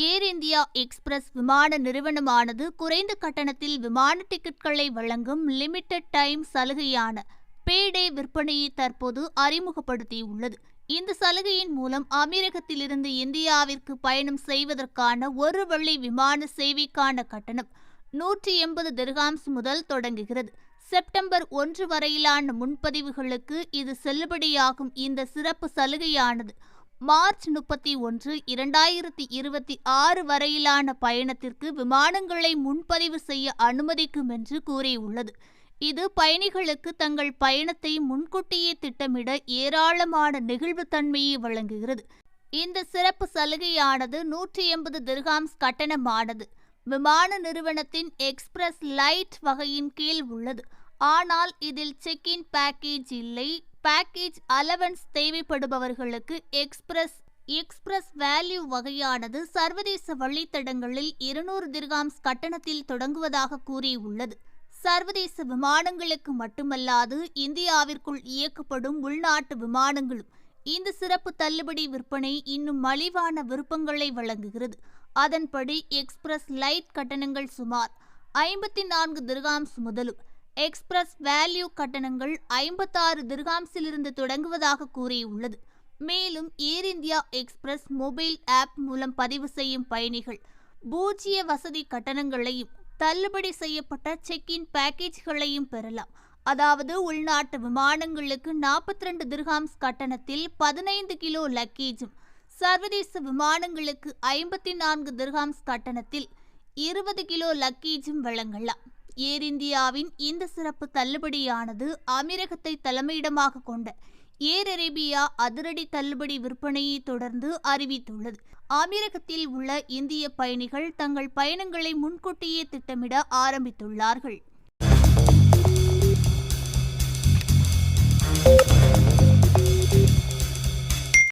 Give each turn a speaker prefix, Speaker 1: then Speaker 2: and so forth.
Speaker 1: ஏர் India express விமான நிறுவனமானது குறைந்த கட்டணத்தில் விமான டிக்கெட்களை வழங்கும் லிமிடெட் டைம் சலுகையான பேடே விற்பனையை தற்போது அறிமுகப்படுத்தியுள்ளது. இந்த சலுகையின் மூலம் அமீரகத்திலிருந்து இந்தியாவிற்கு பயணம் செய்வதற்கான ஒரு வழி விமான சேவைக்கான கட்டணம் நூற்றி எண்பது திர்காம்ஸ் முதல் தொடங்குகிறது. செப்டம்பர் ஒன்று வரையிலான முன்பதிவுகளுக்கு இது செல்லுபடியாகும். இந்த சிறப்பு சலுகையானது மார்ச் முப்பத்தி ஒன்று இரண்டாயிரத்தி இருபத்தி ஆறு வரையிலான பயணத்திற்கு விமானங்களை முன்பதிவு செய்ய அனுமதிக்கும் என்று கூறியுள்ளது. இது பயணிகளுக்கு தங்கள் பயணத்தை முன்கூட்டியே திட்டமிட ஏராளமான நெகிழ்வுத்தன்மையை வழங்குகிறது. இந்த சிறப்பு சலுகையானது நூற்றி எண்பது திர்ஹாம்ஸ் கட்டணமானது. விமான நிறுவனத்தின் எக்ஸ்பிரஸ் லைட் வகையின் கீழ் உள்ளது. ஆனால் இதில் செக் இன் பேக்கேஜ் இல்லை. பேக்கேஜ் அலவன்ஸ் தேவைப்படுபவர்களுக்கு எக்ஸ்பிரஸ் எக்ஸ்பிரஸ் வேல்யூ வகையானது சர்வதேச வழித்தடங்களில் இருநூறு திர்காம்ஸ் கட்டணத்தில் தொடங்குவதாக கூறியுள்ளது. சர்வதேச விமானங்களுக்கு மட்டுமல்லாது இந்தியாவிற்குள் இயக்கப்படும் உள்நாட்டு விமானங்களும் இந்த சிறப்பு தள்ளுபடி விற்பனை இன்னும் மலிவான விருப்பங்களை வழங்குகிறது. அதன்படி எக்ஸ்பிரஸ் லைட் கட்டணங்கள் சுமார் ஐம்பத்தி நான்கு திர்காம்ஸ் முதலும் எக்ஸ்பிரஸ் வேல்யூ கட்டணங்கள் ஐம்பத்தாறு திர்காம்ஸிலிருந்து தொடங்குவதாக கூறியுள்ளது. மேலும் air India express mobile app மூலம் பதிவு செய்யும் பயணிகள் பூஜ்ய வசதி கட்டணங்களையும் தள்ளுபடி செய்யப்பட்ட செக் இன் பேக்கேஜ்களையும் பெறலாம். அதாவது உள்நாட்டு விமானங்களுக்கு நாற்பத்தி ரெண்டு திர்ஹாம்ஸ் கட்டணத்தில் பதினைந்து கிலோ லக்கேஜும் சர்வதேச விமானங்களுக்கு ஐம்பத்தி நான்கு திர்ஹாம்ஸ் கட்டணத்தில் இருபது கிலோ லக்கேஜும் வழங்கலாம். ஏர் இந்தியாவின் இந்த சிறப்பு தள்ளுபடியானது அமீரகத்தை தலைமையிடமாக கொண்ட ஏர் அரேபியா அதிரடி தள்ளுபடி விற்பனையை தொடர்ந்து அறிவித்துள்ளது. அமீரகத்தில் உள்ள இந்திய பயணிகள் தங்கள் பயணங்களை முன்கூட்டியே திட்டமிட ஆரம்பித்துள்ளார்கள்.